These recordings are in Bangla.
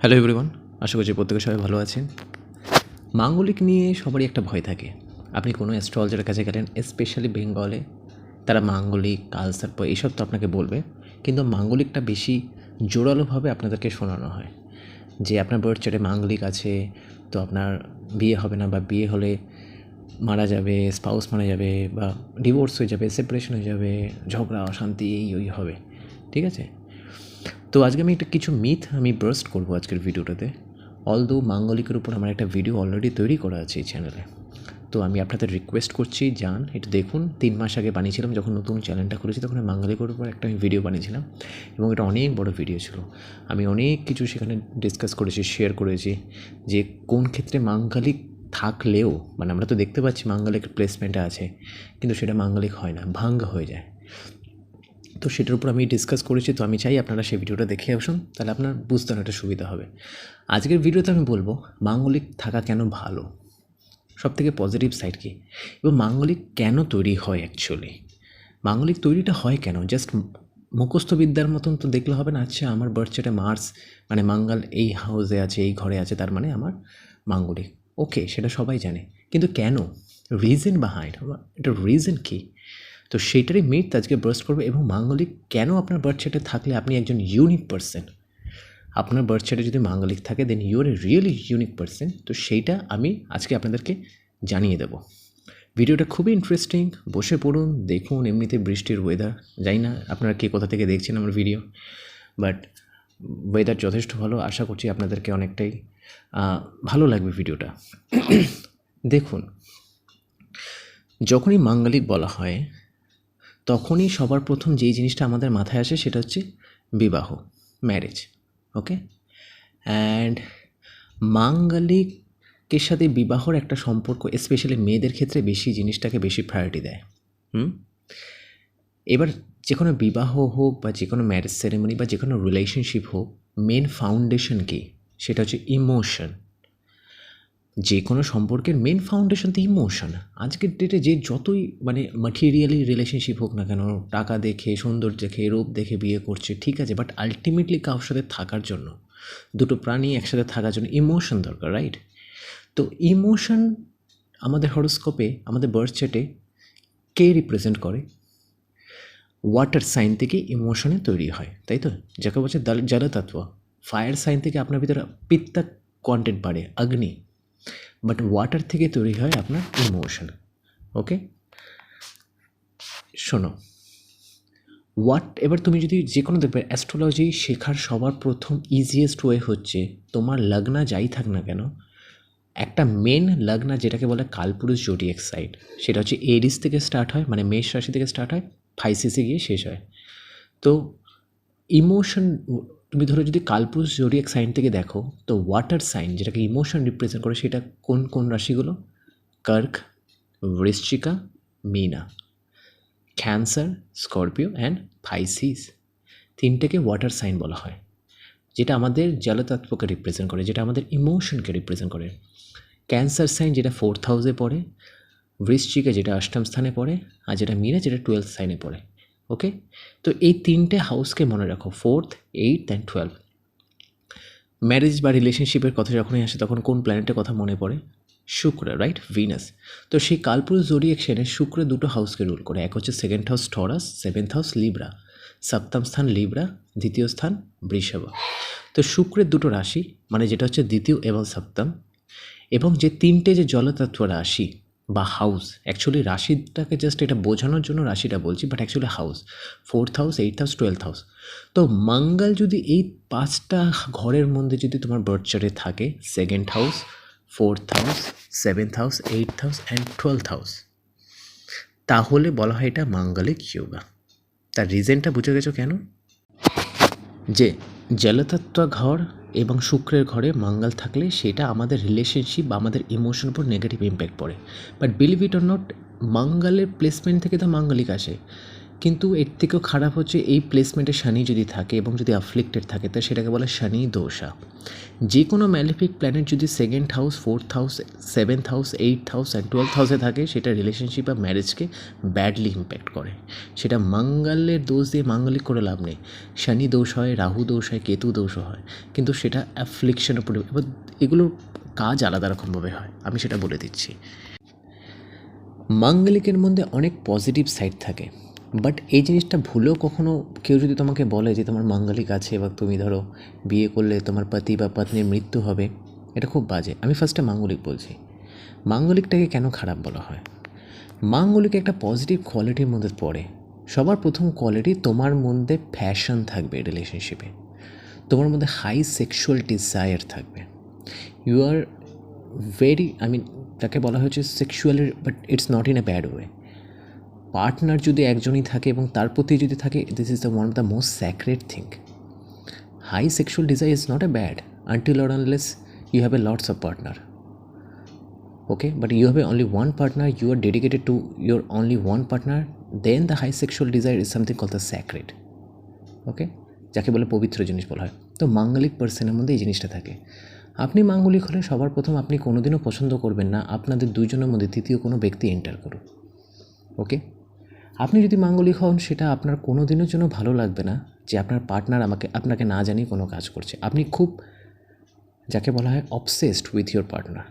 হ্যালো এভরিওয়ান আশা করছি প্রত্যেকে সবাই ভালো আছেন। মাঙ্গলিক নিয়ে সবারই একটা ভয় থাকে। আপনি কোনো অ্যাস্ট্রোলজারের কাছে গেলেন স্পেশালি বেঙ্গলে তারা মাঙ্গলিক কালসার্প এইসব তো আপনাকে বলবে। কিন্তু মাঙ্গলিকটা বেশি জোরালোভাবে আপনাদেরকে শোনানো হয়। যে আপনার বার্থ চার্টে মাঙ্গলিক আছে, তো আপনার বিয়ে হবে না বা বিয়ে হলে মারা যাবে স্পাউস মারা যাবে বা ডিভোর্স হয়ে যাবে সেপারেশন হয়ে যাবে, ঝগড়া, অশান্তি, এই, ওই হবে। ঠিক আছে? তো আজকে আমি একটা কিছু মিথ আমি ব্রাস্ট করব আজকের ভিডিওটাতে। অল অলদো মাঙ্গলিকের উপর আমার একটা ভিডিও অলরেডি তৈরি করা আছে এই চ্যানেলে তো আমি আপনাদের রিকোয়েস্ট করছি যান এটা দেখুন, তিন মাস আগে বানিয়েছিলাম, যখন নতুন চ্যানেলটা করেছি তখন মাঙ্গলিকের উপর একটা আমি ভিডিও বানিয়েছিলাম এবং এটা অনেক বড় ভিডিও ছিল। আমি অনেক কিছু সেখানে ডিসকাস করেছি শেয়ার করেছি যে কোন ক্ষেত্রে মাঙ্গলিক থাকলেও মানে আমরা তো দেখতে পাচ্ছি মাঙ্গলিক প্লেসমেন্টে আছে, কিন্তু সেটা মাঙ্গলিক হয় না, ভাঙ্গা হয়ে যায়। তো সেটার উপর আমি ডিসকাস করেছি, তো আমি চাই আপনারা সেই ভিডিওটা দেখে আসুন, তাহলে আপনার বুঝতে অনেকটা সুবিধা হবে। আজকের ভিডিওতে আমি বলব, মাঙ্গলিক থাকা কেন ভালো? সব থেকে পজিটিভ সাইড কী? এবং মাঙ্গলিক কেন তৈরি হয় অ্যাকচুয়ালি মাঙ্গলিক তৈরিটা হয় কেন? জাস্ট মুখস্থ বিদ্যার মতন তো দেখলে হবে না আচ্ছা আমার বার্থ চার্টে মার্স মানে মাঙ্গাল এই হাউসে আছে, এই ঘরে আছে, তার মানে আমার মাঙ্গলিক। ওকে সেটা সবাই জানে। কিন্তু কেন? রিজন বাহাইন্ড এটা রিজন কী? তো সেইটারই মিট আজকে ব্রাস্ট করবে এবং মাঙ্গলিক কেন আপনার বার্থ চার্টে থাকলে আপনি একজন ইউনিক পার্সন আপনার বার্থ চার্টে যদি মাঙ্গলিক থাকে then your a really unique person তো সেইটা আমি আজকে আপনাদেরকে জানিয়ে দেবো। ভিডিওটা খুবই ইন্টারেস্টিং বসে পড়ুন, দেখুন এমনিতে বৃষ্টির ওয়েদার জানি না আপনারা কে কোথা থেকে দেখছেন আমার ভিডিও বাট ওয়েদার যথেষ্ট ভালো। আশা করছি আপনাদেরকে অনেকটাই ভালো লাগবে ভিডিওটা। দেখুন, যখনই মাঙ্গলিক বলা হয় তখনই সবার প্রথম যেই জিনিসটা আমাদের মাথায় আসে সেটা হচ্ছে বিবাহ ম্যারেজ ওকে অ্যান্ড মাঙ্গালিকের সাথে বিবাহর একটা সম্পর্ক স্পেশালি মেয়েদের ক্ষেত্রে বেশি জিনিসটাকে বেশি প্রায়োরিটি দেয়, হুম? এবার যে কোনো বিবাহ হোক বা যে কোনো ম্যারেজ সেরেমনি বা যে কোনো রিলেশনশিপ হোক মেন ফাউন্ডেশন কী? সেটা হচ্ছে ইমোশন যে কোনো সম্পর্কের মেন ফাউন্ডেশন তো ইমোশন আজকের ডেটে যে যতই মানে ম্যাটেরিয়ালি রিলেশনশিপ হোক না কেন, টাকা দেখে, সৌন্দর্য দেখে, রূপ দেখে বিয়ে করছে, ঠিক আছে বাট আলটিমেটলি কারোর সাথে থাকার জন্য, দুটো প্রাণী একসাথে থাকার জন্য ইমোশন দরকার রাইট তো ইমোশন আমাদের হরোস্কোপে আমাদের বার্থ চার্টে কে রিপ্রেজেন্ট করে? ওয়াটার সাইন থেকে ইমোশনে তৈরি হয়, তাই তো? যাকে বলছে জলতত্ত্ব। ফায়ার সাইন থেকে আপনার ভিতরে পিত্তা কন্টেন্ট বাড়ে, অগ্নি। বাট ওয়াটার থেকে তৈরি হয় আপনার ইমোশন, ওকে? শোনো হোয়াট এবার তুমি যদি যে কোনো দেখবে অ্যাস্ট্রোলজি শেখার সবার প্রথম ইজিয়েস্ট ওয়ে হচ্ছে তোমার লগ্না যাই থাক না কেন, একটা মেন লগ্না যেটাকে বলে কালপুরুষ জোডিয়াক সাইড সেটা হচ্ছে এরিস থেকে স্টার্ট হয় মানে মেষ রাশি থেকে স্টার্ট হয় ফাইসিসে গিয়ে শেষ হয়। তো ইমোশন তুমি ধরো যদি কালপুরুষ জোডিয়াক সাইন থেকে দেখো, তো ওয়াটার সাইন যেটাকে ইমোশন রিপ্রেজেন্ট করে সেটা কোন কোন রাশিগুলো? কর্ক, বৃশ্চিকা, মিনা ক্যান্সার স্করপিও অ্যান্ড ফাইসিস তিনটেকে ওয়াটার সাইন বলা হয়, যেটা আমাদের জলতত্ত্বকে রিপ্রেজেন্ট করে, যেটা আমাদের ইমোশনকে রিপ্রেজেন্ট করে। ক্যান্সার সাইন যেটা ফোর্থ হাউসে পড়ে, বৃশ্চিকে যেটা অষ্টম স্থানে পড়ে, আর যেটা মিনা, যেটা টুয়েলথ সাইনে পড়ে। ওকে তো এই তিনটে হাউসকে মনে রাখো fourth eight and twelve marriage বা রিলেশনশিপের কথা যখনই আসে, তখন কোন প্ল্যানেটের কথা মনে পড়ে? শুক্র রাইট ভিনাস তো সেই কালপুরুষ জোরিয়েকশনে শুক্র দুটো হাউসকে রুল করে, এক হচ্ছে second house Taurus seventh house Libra সপ্তম স্থান লিব্রা দ্বিতীয় স্থান বৃষভ। তো শুক্রের দুটো রাশি মানে যেটা হচ্ছে দ্বিতীয় এবং সপ্তম। এবং যে তিনটে যে জলতত্ত্ব রাশি বা হাউস অ্যাকচুয়ালি রাশিটাকে জাস্ট এটা বোঝানোর জন্য রাশিটা বলছি but actually house fourth house eight house twelfth house তো মঙ্গল যদি এই পাঁচটা ঘরের মধ্যে যদি তোমার বার্থ থাকে second house fourth house seventh house eight house and twelfth house তাহলে বলা হয় এটা মাঙ্গলিক যোগা তার রিজনটা বুঝে গেছো কেন? যে জলতত্ত্ব ঘর এবং শুক্রের ঘরে মঙ্গল থাকলে সেটা আমাদের রিলেশনশিপ বা আমাদের ইমোশন উপর নেগেটিভ ইম্প্যাক্ট পড়ে। But believe it or not মঙ্গলের প্লেসমেন্ট থেকে তো মাঙ্গলিক আসে। কিন্তু এর থেকেও খারাপ হচ্ছে এই প্লেসমেন্টে শনি যদি থাকে এবং যদি অ্যাফ্লিক্টেড থাকে, তো সেটাকে বলে শনি দোষা। যে কোনো ম্যালিফিক প্ল্যানেট যদি second house fourth house seventh house eight house and twelfth হাউসে থাকে, সেটা রিলেশনশিপ বা ম্যারেজকে ব্যাডলি ইম্প্যাক্ট করে। সেটা মঙ্গলের দোষ দিয়ে মাঙ্গলিক করে লাভ নেই। শনি দোষ হয়, রাহু দোষ হয়, কেতু দোষও হয়। কিন্তু সেটা অ্যাফ্লিকশনের উপরে, এবার এগুলোর কাজ আলাদা রকমভাবে হয়। আমি সেটা বলে দিচ্ছি। মাঙ্গলিকের মধ্যে অনেক পজিটিভ সাইড থাকে। বাট এই জিনিসটা ভুলেও কখনো কেউ যদি তোমাকে বলে যে তোমার মাঙ্গলিক আছে বা তুমি ধরো বিয়ে করলে তোমার পতি বা পত্নীর মৃত্যু হবে, এটা খুব বাজে। আমি ফার্স্টে মাঙ্গলিক বলছি। মাঙ্গলিকটাকে কেন খারাপ বলা হয়? মাঙ্গলিক একটা পজিটিভ কোয়ালিটির মধ্যে পড়ে। সবার প্রথম কোয়ালিটি তোমার মধ্যে ফ্যাশন থাকবে রিলেশনশিপে তোমার মধ্যে হাই সেক্সুয়াল ডিজায়ার থাকবে। You are very I mean তাকে বলা হয়েছে সেক্সুয়ালের but it's not in a bad way partner যদি একজনই থাকে এবং তার প্রতি যদি থাকে this is the one of the most sacred thing high sexual desire is not a bad until or unless you have a lots of partner okay but you have a only one partner, you are dedicated to your only one partner, then the high sexual desire is something called the sacred. Okay যাকে বলে পবিত্র জিনিস বলা হয়। তো মাঙ্গলিক পার্সনের মধ্যে এই জিনিসটা থাকে। আপনি মাঙ্গলিক হলে সবার প্রথম আপনি কোনোদিনও পছন্দ করবেন না, আপনাদের দুজনের মধ্যে তৃতীয় কোনো ব্যক্তি এন্টার করুক। ওকে আপনি যদি মাঙ্গলিক হন, সেটা আপনার কোনো দিনের জন্য ভালো লাগবে না, যে আপনার পার্টনার আমাকে, আপনাকে না জানিয়ে কোনো কাজ করছে। আপনি খুব, যাকে বলা হয় অবসেসড উইথ ইয়োর পার্টনার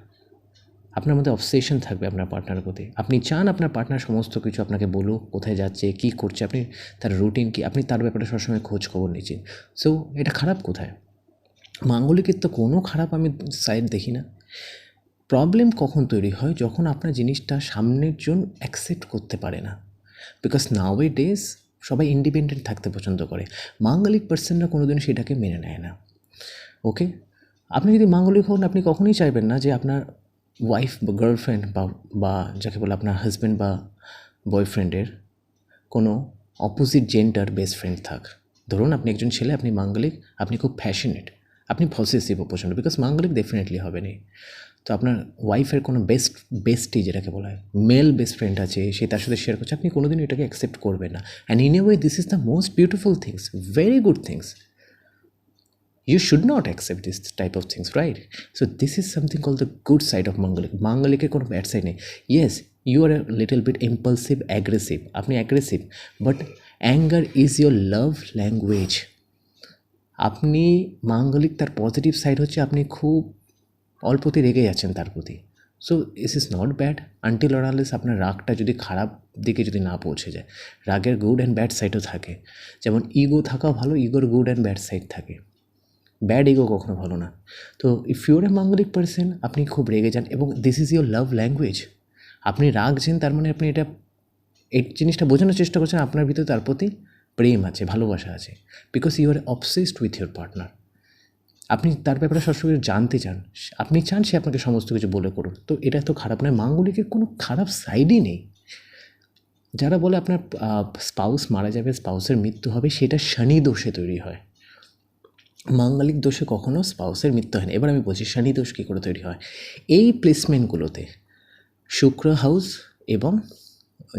আপনার মধ্যে অবসেশন থাকবে আপনার পার্টনার প্রতি। আপনি চান আপনার পার্টনার সমস্ত কিছু আপনাকে বলুক, কোথায় যাচ্ছে, কী করছে, আপনি তার রুটিন কি, আপনি তার ব্যাপারে সবসময় খোঁজ খবর নিচ্ছেন। সো এটা খারাপ কোথায়? মাঙ্গলিকের তো কোনো খারাপ আমি সাইড দেখি না। প্রবলেম কখন তৈরি হয়? যখন আপনার জিনিসটা সামনের জন অ্যাকসেপ্ট করতে পারে না। বিকজ নাও ডেজ সবাই ইন্ডিপেন্ডেন্ট থাকতে পছন্দ করে। মাঙ্গলিক পার্সনরা কোনো দিন সেটাকে মেনে নেয় না। ওকে আপনি যদি মাঙ্গলিক হন, আপনি কখনোই চাইবেন না যে আপনার ওয়াইফ বা গার্লফ্রেন্ড বা বা যাকে বলে আপনার হাজব্যান্ড বা বয়ফ্রেন্ডের কোনো অপোজিট জেন্ডার বেস্ট ফ্রেন্ড থাক। ধরুন আপনি একজন ছেলে, আপনি মাঙ্গলিক, আপনি খুব ফ্যাশনেট আপনি পসেসিভ প্রচণ্ড বিকজ মাঙ্গলিক ডেফিনেটলি হবে না। তো আপনার ওয়াইফের কোনো বেস্ট বেস্টি যেটাকে বলা হয় মেল বেস্ট ফ্রেন্ড আছে, সে তার সাথে শেয়ার করছে, আপনি কোনোদিন এটাকে অ্যাকসেপ্ট করবেন না। And in a way this is the most beautiful things very good things you should not accept this type of things, right? So, this is something called the good side of mangalik mangalik কোনো ব্যাড সাইড নেই। Yes, you are a little bit impulsive, aggressive, আপনি aggressive but anger is your love language আপনি মাঙ্গলিক তার পজিটিভ সাইড হচ্ছে, আপনি খুব অল্পতে রেগে যাচ্ছেন তার প্রতি। So is is not bad until or unless আপনার রাগটা যদি খারাপ দিকে যদি না পৌঁছে যায়, রাগের গুড অ্যান্ড ব্যাড সাইডও থাকে। যেমন ইগো থাকাও ভালো ইগোর গুড অ্যান্ড ব্যাড সাইড থাকে। ব্যাড ইগো কখনো ভালো না। তো ইফ ইউর এ মাঙ্গলিক পার্সন আপনি খুব রেগে যান এবং this is your love language আপনি রাগছেন তার মানে আপনি এটা, এই জিনিসটা বোঝানোর চেষ্টা করছেন, আপনার ভিতরে তার প্রতি প্রেম আছে, ভালোবাসা আছে। Because you are obsessed with your partner আপনি তার ব্যাপারে সবসময় জানতে চান, আপনি চান সে আপনাকে সমস্ত কিছু বলে করুন তো এটা তো খারাপ নয়, মাঙ্গলিকের কোনো খারাপ সাইডই নেই। যারা বলে আপনার স্পাউস মারা যাবে স্পাউসের মৃত্যু হবে, সেটা শনি দোষে তৈরি হয়। মাঙ্গলিক দোষে কখনও স্পাউসের মৃত্যু হয় না। এবার আমি বলছি, শনি দোষ কী করে তৈরি হয়? এই প্লেসমেন্টগুলোতে শুক্র হাউস এবং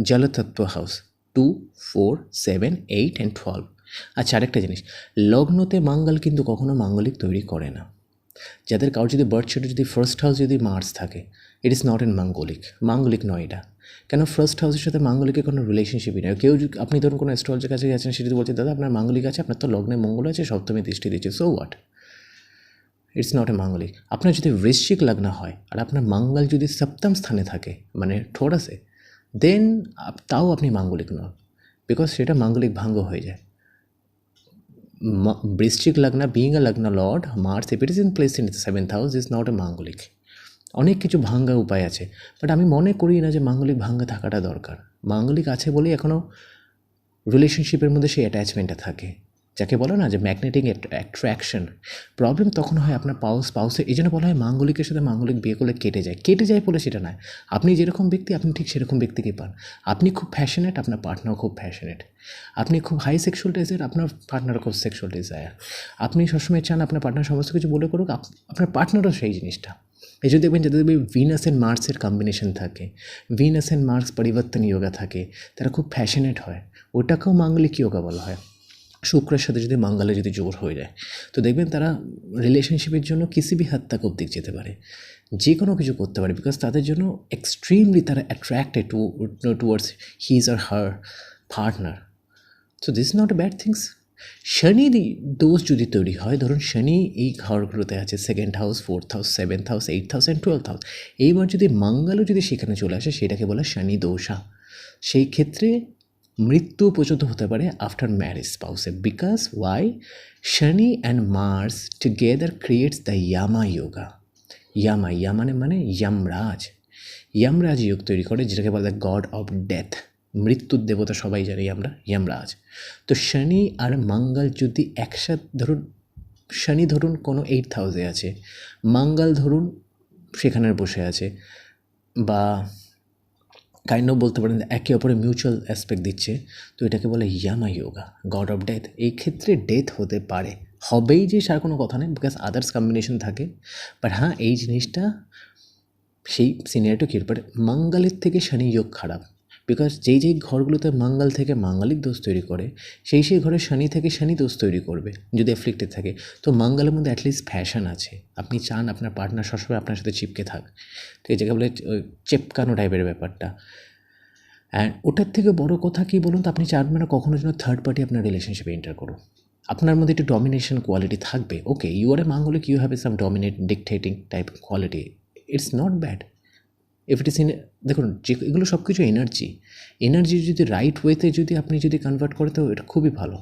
জলতত্ত্ব house two four seven eight and twelve আচ্ছা আরেকটা জিনিস। লগ্নতে মাঙ্গল কিন্তু কখনো মাঙ্গলিক তৈরি করে না। যাদের কারোর যদি বার্থ শিটে যদি ফার্স্ট হাউস যদি মার্স থাকে ইট ইজ নট ইন মাঙ্গলিক মাঙ্গলিক নয় এটা। কেন ফার্স্ট হাউসের সাথে মাঙ্গলিকের কোনো রিলেশনশিপই নেই? কেউ আপনি ধরুন কোনো অ্যাস্ট্রোলজার কাছে গেছেন সে যদি বলছে, দাদা, আপনার মাঙ্গলিক আছে, আপনার তো লগ্নে মঙ্গল আছে, সপ্তমী দৃষ্টি দিচ্ছে so what it's not a manglik আপনার যদি বৃশ্চিক লগ্ন হয়, আর আপনার মাঙ্গল যদি সপ্তম স্থানে থাকে মানে ঠোরাসে দেন তাও আপনি মাঙ্গলিক নন। বিকজ সেটা মাঙ্গলিক ভাঙ্গ হয়ে যায়। বৃশ্চিক লগ্ন বিং আ লগ্ন lord Mars if it is in place in seventh house is not a manglik. অনেক কিছু ভাঙ্গা উপায় আছে, বাট আমি মনে করি না যে মাঙ্গলিক ভাঙ্গা থাকাটা দরকার। মাঙ্গলিক আছে বলেই এখনও রিলেশনশিপের মধ্যে সেই অ্যাটাচমেন্টটা থাকে। যাকে বলো না যে ম্যাগনেটিক অ্যাট্রাকশন প্রবলেম তখন হয় আপনার পাউস পাউসে এই জন্য বলা হয় মাঙ্গলিকের সাথে মাঙ্গলিক বিয়ে করলে কেটে যায়। কেটে যায় বলে সেটা নয়। আপনি যেরকম ব্যক্তি, আপনি ঠিক সেরকম ব্যক্তিকে পান। আপনি খুব ফ্যাশনেট আপনার পার্টনার খুব ফ্যাশনেট আপনি খুব হাই সেক্সুয়াল ডিজায়ার আপনার পার্টনারও খুব সেক্সুয়াল ডিজায়ার আপনি সবসময় চান আপনার পার্টনার সমস্ত কিছু বলে করুক আপনার পার্টনারও সেই জিনিসটা। এই যদি দেখবেন যাদের ভিনাস অ্যান্ড মার্সের কম্বিনেশন থাকে। ভিনাস অ্যান্ড মার্স পরিবর্তন যোগা থাকে। তারা খুব ফ্যাশনেট হয়। ওটাকেও মাঙ্গলিক যোগা বলা হয়। শুক্রের সাথে যদি মঙ্গলে যদি জোর হয়ে যায়, তো দেখবেন তারা রিলেশনশিপের জন্য কিসি বি হাত তাক অব্দিক যেতে পারে। যে কোনো কিছু করতে পারে বিকজ তাদের জন্য এক্সট্রিমলি তারা attracted to towards his or her partner so this not a bad things শনি দোষ যদি তৈরি হয়, ধরুন শনি এই ঘরগুলোতে আছে second house fourth house seventh house eight house and twelfth house এইবার যদি মঙ্গলও যদি সেখানে চলে আসে, সেটাকে বলে শনি দোষা। সেই ক্ষেত্রে মৃত্যু পর্যন্ত হতে পারে after marriage স্পাউসে because why Shani and Mars together creates the Yama yoga Yama ইয়ামানে মানে ইয়ামরাজ ইয়ামরাজ যোগ তৈরি করে যেটাকে বলা গড অফ ডেথ মৃত্যুর দেবতা সবাই জানি আমরা ইয়ামরাজ তো শনি আর মঙ্গল যদি একসাথে ধরুন, শনি ধরুন কোনো এইট হাউসে আছে, মঙ্গল ধরুন সেখানে বসে আছে, বা কাইন্ড বলতে পারেন একে অপরে মিউচুয়াল অ্যাসপেক্ট দিচ্ছে। তো এটাকে বলে Yama yoga god of death এই ক্ষেত্রে ডেথ হতে পারে। হবেই যে সার কোনো কথা নেই বিকজ আদার্স কম্বিনেশন থাকে। বাট হ্যাঁ এই জিনিসটা সেই সিনিয়রটা কী মঙ্গলের থেকে শনি যোগ খারাপ। বিকজ যেই যেই ঘরগুলোতে মঙ্গল থেকে মাঙ্গলিক দোষ তৈরি করে, সেই সেই ঘরে শনি থেকে শনি দোষ তৈরি করবে, যদি অ্যাফ্লিক্টেড থাকে। তো মঙ্গলের মধ্যে অ্যাটলিস্ট ফ্যাশন আছে। আপনি চান আপনার পার্টনার সবসময় আপনার সাথে চিপকে থাক। ঠিক আছে বলে চেপকানো টাইপের ব্যাপারটা। অ্যান্ড ওটার থেকে বড় কথা কী বলুন তো, আপনি চান না কখনো যেন থার্ড পার্টি আপনার রিলেশনশিপে এন্টার করুন আপনার মধ্যে একটু ডমিনেশন কোয়ালিটি থাকবে। ওকে you are a Manglik you have a some dominate dictating type quality it's not bad in দেখুন, যে এগুলো সব কিছু এনার্জি এনার্জি যদি রাইট ওয়েতে যদি আপনি যদি কনভার্ট করে তো এটা খুবই ভালো।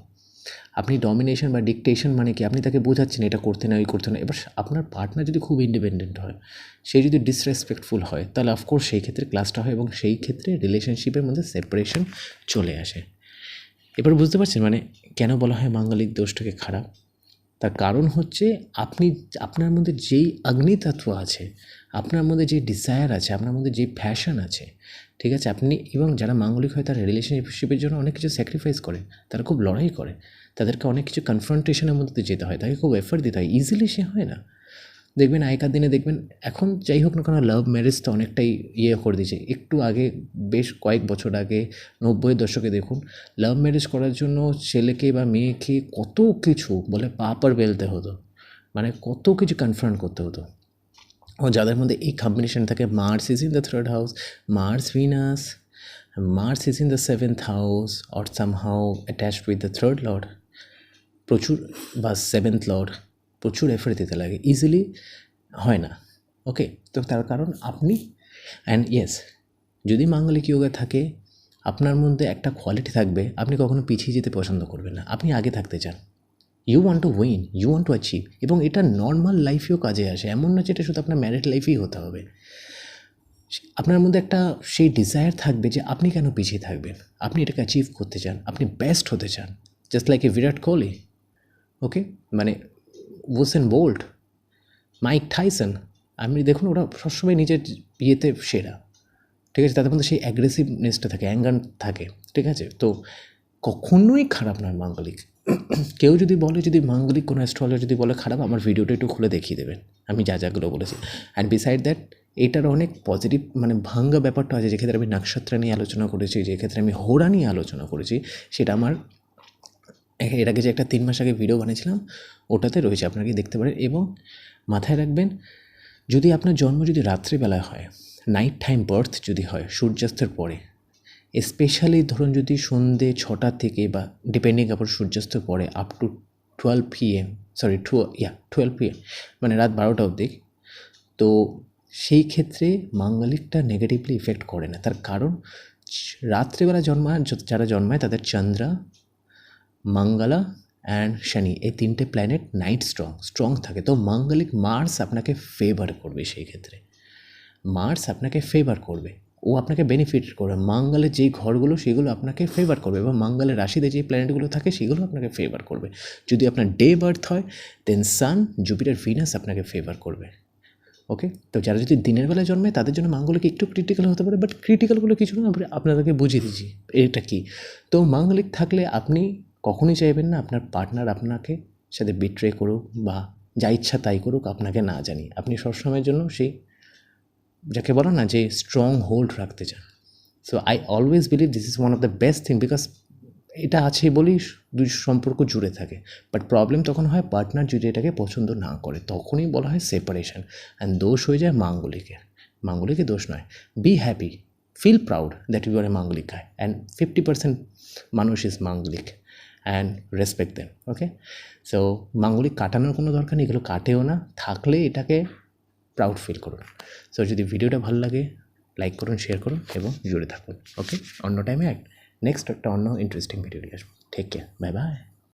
আপনি ডমিনেশন বা ডিকটেশন মানে কি? আপনি তাকে বোঝাচ্ছেন, এটা করতে না, ওই করতে না। এবার আপনার পার্টনার যদি খুব ইন্ডিপেন্ডেন্ট হয়, সে যদি ডিসরেসপেক্টফুল হয়, তাহলে অফকোর্স সেই ক্ষেত্রে ক্লাসটা হয় এবং সেই ক্ষেত্রে রিলেশনশিপের মধ্যে সেপারেশন চলে আসে। এবার বুঝতে পারছেন? মানে কেন বলা হয় মাঙ্গলিক দোষটাকে খারাপ? তার কারণ হচ্ছে, আপনি, আপনার মধ্যে যেই অগ্নিতত্ত্ব আছে আপনার মধ্যে যে ডিজায়ার আছে, আপনার মধ্যে যে ফ্যাশন আছে, ঠিক আছে? আপনি এবং যারা মাঙ্গলিক হয়, তারা রিলেশনশিপের জন্য অনেক কিছু স্যাক্রিফাইস করে, তারা খুব লড়াই করে, তাদেরকে অনেক কিছু কনফ্রন্টেশনের মধ্যে যেতে হয়, তাকে খুব এফার্ট দিতে হয় ইজিলি সে হয় না। দেখবেন আগেকার দিনে দেখবেন, এখন যাই হোক না কেন লাভ ম্যারেজ তো অনেকটাই ইয়ে করে দিয়েছে। একটু আগে, বেশ কয়েক বছর আগে নব্বইয়ের দশকে দেখুন লাভ ম্যারেজ করার জন্য ছেলেকে বা মেয়েকে কত কিছু বলে পাপার বেলতে হতো মানে কত কিছু কনফ্রন্ট করতে হতো। ও যাদের মধ্যে এই কম্বিনেশন থাকে Mars is in the third house Mars Venus Mars is in the seventh house or somehow attached with the third lord প্রচুর, বা সেভেন্থ লর্ড প্রচুর এফোর্ট দিতে লাগে। ইজিলি হয় না। ওকে তো তার কারণ আপনি অ্যান্ড ইয়েস যদি মাঙ্গলিক যোগা থাকে, আপনার মধ্যে একটা কোয়ালিটি থাকবে, আপনি কখনো পিছিয়ে যেতে পছন্দ করবেন না। আপনি আগে থাকতে চান। You want to win you want to achieve এবং এটা নর্মাল লাইফেও কাজে আসে। এমন না যে এটা শুধু আপনার ম্যারিড লাইফেই হতে হবে। আপনার মধ্যে একটা সেই ডিজায়ার থাকবে যে আপনি কেন পিছিয়ে থাকবেন? আপনি এটাকে অ্যাচিভ করতে চান, আপনি বেস্ট হতে চান। Just like a Virat Kohli okay মানে ওসেন বোল্ট মাইক টাইসন আপনি দেখুন ওরা সবসময় নিজের ইয়েতে সেরা। ঠিক আছে? তাদের মধ্যে সেই অ্যাগ্রেসিভনেসটা থাকে অ্যাঙ্গার থাকে। ঠিক আছে? তো কখনোই খারাপ নয় মাঙ্গলিক। কেউ যদি বলে, যদি মাঙ্গলিক কোনো অ্যাস্ট্রোলজার যদি বলে, খারাপ, আমার ভিডিওটা একটু খুলে দেখিয়ে দেবেন। আমি যা যাগুলো বলেছি। অ্যান্ড বিসাইড দ্যাট এটার অনেক পজিটিভ মানে ভাঙ্গা ব্যাপারটা আছে যেক্ষেত্রে আমি নক্ষত্র নিয়ে আলোচনা করেছি যেক্ষেত্রে আমি হোরা নিয়ে আলোচনা করেছি, সেটা আমার এর আগে যে একটা তিন মাস আগে ভিডিও বানিয়েছিলাম, ওটাতে রয়েছে আপনাকে দেখতে পারেন। এবং মাথায় রাখবেন, যদি আপনার জন্ম যদি রাত্রিবেলায় হয় নাইট টাইম বার্থ যদি হয়, সূর্যাস্তের পরে স্পেশালি ধরুন যদি সন্ধে ছটা থেকে বা ডিপেন্ডিং আপন সূর্যাস্ত পরে up to twelve PM sorry to ya twelve PM মানে রাত বারোটা অবধি, তো সেই ক্ষেত্রে মাঙ্গলিকটা নেগেটিভলি ইফেক্ট করে না। তার কারণ রাত্রেবেলা জন্মায় যারা জন্মায় তাদের চন্দ্রা, মঙ্গলা অ্যান্ড শনি, এই তিনটে প্ল্যানেট নাইট স্ট্রং স্ট্রং থাকে। তো মাঙ্গলিক মার্স আপনাকে ফেভার করবে সেই ক্ষেত্রে। মার্স আপনাকে ফেভার করবে। ও আপনাকে বেনিফিট করবে। মাঙ্গলের যেই ঘরগুলো, সেগুলো আপনাকে ফেভার করবে এবং মাঙ্গলের রাশিতে যেই প্ল্যানেটগুলো থাকে, সেগুলো আপনাকে ফেভার করবে। যদি আপনার ডে বার্থ হয় দেন সান জুপিটার ভিনাস আপনাকে ফেভার করবে। ওকে তো যারা যদি দিনের বেলায় জন্মে তাদের জন্য মাঙ্গলিক একটু ক্রিটিক্যাল হতে পারে বাট ক্রিটিক্যালগুলো কিছু না আপনাদেরকে বুঝিয়ে দিচ্ছি, এটা কি? তো মাঙ্গলিক থাকলে আপনি কখনোই চাইবেন না আপনার পার্টনার আপনাকে সাথে বিট্রে করুক বা যা ইচ্ছা তাই করুক, আপনাকে না জানি আপনি সবসময়ের জন্য সেই যাকে বলো না যে স্ট্রং হোল্ড রাখতে চান। So I always believe this is one of the best thing because এটা আছে বলেই দুই সম্পর্ক জুড়ে থাকে। বাট প্রবলেম তখন হয় পার্টনার যদি এটাকে পছন্দ না করে, তখনই বলা হয় সেপারেশন অ্যান্ড দোষ হয়ে যায় মাঙ্গলিকের। মাঙ্গলিকের দোষ নয়। Be happy feel proud that you are a Manglik guy and fifty percent মানুষ is Manglik. And respect then okay so Manglik কাটানোর কোনো দরকার নেই। এগুলো কাটেও না। থাকলে এটাকে প্রাউড ফিল করুন। সো যদি ভিডিওটা ভালো লাগে লাইক করুন শেয়ার করুন এবং জুড়ে থাকুন। ওকে অন্য টাইমে নেক্সট একটা অন্য ইন্টারেস্টিং ভিডিও নিয়ে আসব। ঠিক বাই বাই